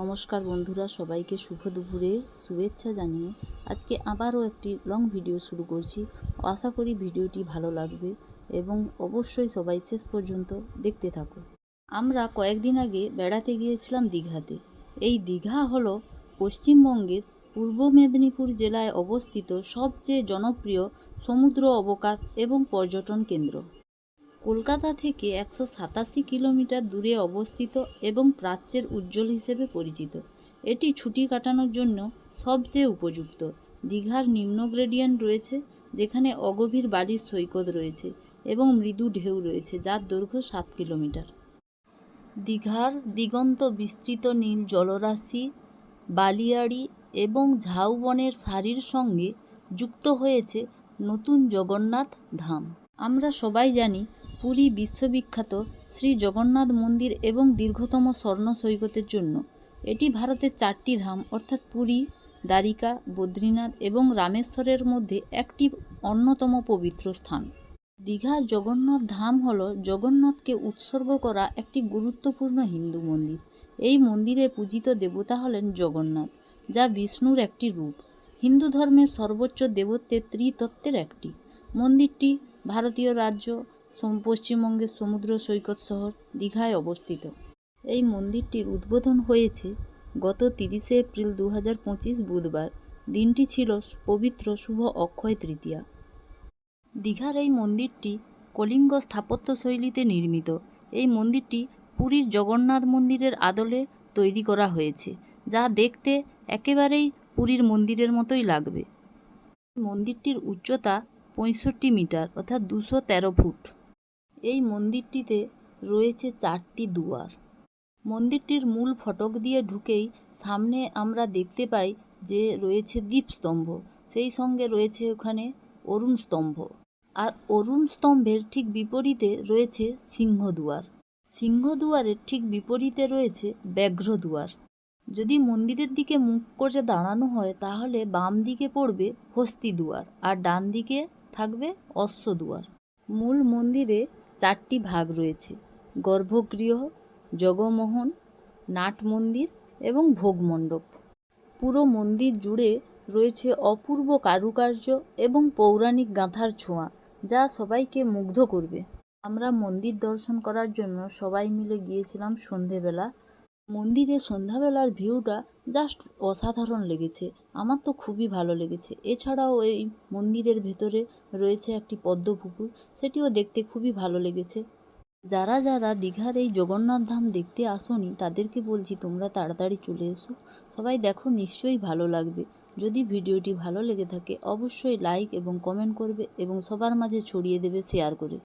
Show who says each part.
Speaker 1: নমস্কার বন্ধুরা, সবাইকে শুভ দুপুরের শুভেচ্ছা জানিয়ে আজকে আবারও একটি লং ভিডিও শুরু করছি। আশা করি ভিডিওটি ভালো লাগবে এবং অবশ্যই সবাই শেষ পর্যন্ত দেখতে থাকো। আমরা কয়েকদিন আগে বেড়াতে গিয়েছিলাম দীঘাতে। এই দীঘা হলো পশ্চিমবঙ্গের পূর্ব মেদিনীপুর জেলায় অবস্থিত সবচেয়ে জনপ্রিয় সমুদ্র অবকাশ এবং পর্যটন কেন্দ্র। কলকাতা থেকে একশো সাতাশি কিলোমিটার দূরে অবস্থিত এবং প্রাচ্যের উজ্জ্বল হিসেবে পরিচিত। এটি ছুটি কাটানোর জন্য সবচেয়ে উপযুক্ত। দীঘার নিম্ন গ্রেডিয়েন্ট রয়েছে, যেখানে অগভীর বালির সৈকত রয়েছে এবং মৃদু ঢেউ রয়েছে, যার দৈর্ঘ্য সাত কিলোমিটার। দীঘার দিগন্ত বিস্তৃত নীল জলরাশি, বালিয়াড়ি এবং ঝাউবনের সারির সঙ্গে যুক্ত হয়েছে নতুন জগন্নাথ ধাম। আমরা সবাই জানি পুরী বিশ্ববিখ্যাত শ্রী জগন্নাথ মন্দির এবং দীর্ঘতম স্বর্ণ সৈকতের জন্য। এটি ভারতের চারটি ধাম, অর্থাৎ পুরী, দ্বারিকা, বদ্রীনাথ এবং রামেশ্বরের মধ্যে একটি অন্যতম পবিত্র স্থান। দীঘার জগন্নাথ ধাম হল জগন্নাথকে উৎসর্গ করা একটি গুরুত্বপূর্ণ হিন্দু মন্দির। এই মন্দিরে পূজিত দেবতা হলেন জগন্নাথ, যা বিষ্ণুর একটি রূপ। হিন্দু ধর্মের সর্বোচ্চ দেবত্বের ত্রিতত্ত্বের একটি। মন্দিরটি ভারতীয় রাজ্য পশ্চিমবঙ্গের সমুদ্র সৈকত শহর দীঘায় অবস্থিত। এই মন্দিরটির উদ্বোধন হয়েছে গত তিরিশে এপ্রিল দু হাজার পঁচিশ বুধবার। দিনটি ছিল পবিত্র শুভ অক্ষয় তৃতীয়া। দীঘার এই মন্দিরটি কলিঙ্গ স্থাপত্য শৈলীতে নির্মিত। এই মন্দিরটি পুরীর জগন্নাথ মন্দিরের আদলে তৈরি করা হয়েছে, যা দেখতে একেবারেই পুরীর মন্দিরের মতোই লাগবে। মন্দিরটির উচ্চতা পঁয়ষট্টি মিটার, অর্থাৎ দুশো তেরো ফুট। এই মন্দিরটিতে রয়েছে চারটি দুয়ার। মন্দিরটির মূল ফটক দিয়ে ঢুকেই সামনে আমরা দেখতে পাই যে রয়েছে দ্বীপস্তম্ভ সেই সঙ্গে রয়েছে ওখানে অরুণ স্তম্ভ। আর অরুণ স্তম্ভের ঠিক বিপরীতে রয়েছে সিংহদুয়ার সিংহদুয়ারের ঠিক বিপরীতে রয়েছে ব্যাঘ্র দুয়ার। যদি মন্দিরের দিকে মুখ করে দাঁড়ানো হয়, তাহলে বাম দিকে পড়বে হস্তি দুয়ার আর ডান দিকে থাকবে অশ্ব দুয়ার। মূল মন্দিরে চারটি ভাগ রয়েছে। গর্ভগৃহ, জগমোহন, নাট মন্দির এবং ভোগমণ্ডপ পুরো মন্দির জুড়ে রয়েছে অপূর্ব কারুকার্য এবং পৌরাণিক গাঁথার ছোঁয়া, যা সবাইকে মুগ্ধ করবে। আমরা মন্দির দর্শন করার জন্য সবাই মিলে গিয়েছিলাম সন্ধেবেলা। মন্দিরে সন্ধ্যাবেলার ভিউটা জাস্ট অসাধারণ লেগেছে। আমার তো খুবই ভালো লেগেছে। এছাড়াও এই মন্দিরের ভেতরে রয়েছে একটি পদ্ম পুকুর, সেটিও দেখতে খুবই ভালো লেগেছে। যারা যারা দীঘার এই জগন্নাথ ধাম দেখতে আসোনি, তাদেরকে বলছি তোমরা তাড়াতাড়ি চলে এসো। সবাই দেখো, নিশ্চয়ই ভালো লাগবে। যদি ভিডিওটি ভালো লেগে থাকে, অবশ্যই লাইক এবং কমেন্ট করবে এবং সবার মাঝে ছড়িয়ে দেবে শেয়ার করে।